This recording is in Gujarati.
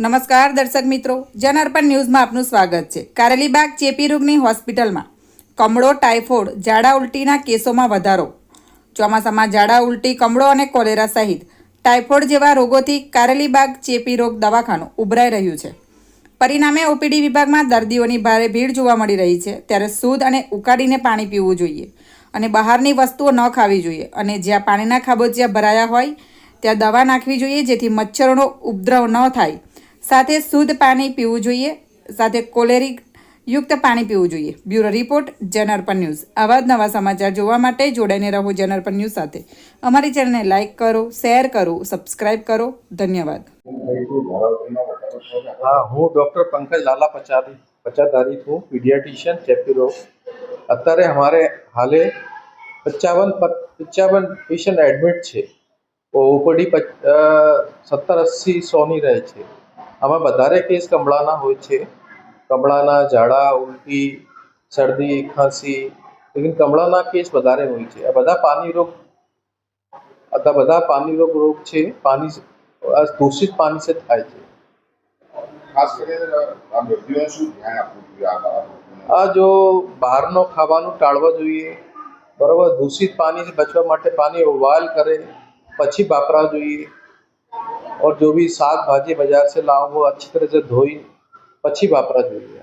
નમસ્કાર દર્શક મિત્રો. જનઅર્પણ ન્યૂઝમાં આપનું સ્વાગત છે. કારેલીબાગ ચેપી રોગની હોસ્પિટલમાં કમળો, ટાઇફોઇડ ઝાડા ઉલટીના કેસોમાં વધારો. ચોમાસામાં ઝાડા ઉલટી, કમળો અને કોલેરા સહિત ટાઇફોઇડ જેવા રોગોથી કારેલીબાગ ચેપી રોગ દવાખાનું ઉભરાઈ રહ્યું છે. પરિણામે ઓપીડી વિભાગમાં દર્દીઓની ભારે ભીડ જોવા મળી રહી છે. ત્યારે શુદ્ધ અને ઉકાળીને પાણી પીવું જોઈએ અને બહારની વસ્તુઓ ન ખાવી જોઈએ અને જ્યાં પાણીના ખાબોચિયા ભરાયા હોય, ત્યાં દવા નાખવી જોઈએ જેથી મચ્છરોનો ઉપદ્રવ ન થાય. સાથે શુદ્ધ પાણી પીવું જોઈએ, સાથે કોલેરિક યુક્ત પાણી પીવું જોઈએ. Bureau report Janarpan news. આવા જ નવા સમાચાર જોવા માટે જોડાઈને રહો જનઅર્પણ ન્યૂઝ સાથે. અમારી ચેનલને લાઇક કરો, શેર કરો, સબસ્ક્રાઇબ કરો. ધન્યવાદ. હા, હું ડૉક્ટર પંકજ લાલા પચારી પચાધારી છું પીડિયાટિશિયન ચેપ્યુરો. અત્યારે અમારે હાલે પચાવન પચાવન પેશન્ટ એડમિટ છે. ઓપીડી સત્તર, અસ્સી, સોની રહે છે. આમાં વધારે કેસ કમળાના હોય છે. કમળાના ઝાડા ઉલટી શરદી ખાંસી લેકિન કમળાના કેસ વધારે હોય છે. આ બધા પાણી રોગ આ બધા પાણી રોગ રોગ છે. પાણી દૂષિત પાણી સે થાય છે. ખાસ કરીને આ શું ધ્યાન આપવું જોઈએ આ જો બહારનો ખાવાનું ટાળવા જોઈએ બરાબર? દૂષિત પાણીથી બચવા માટે પાણી ઉબાલ કરે પછી વાપરવા જોઈએ. और जो भी साग भाजी बाजार से लाओ वो अच्छी तरह से धोई પછી વાપરા જોઈએ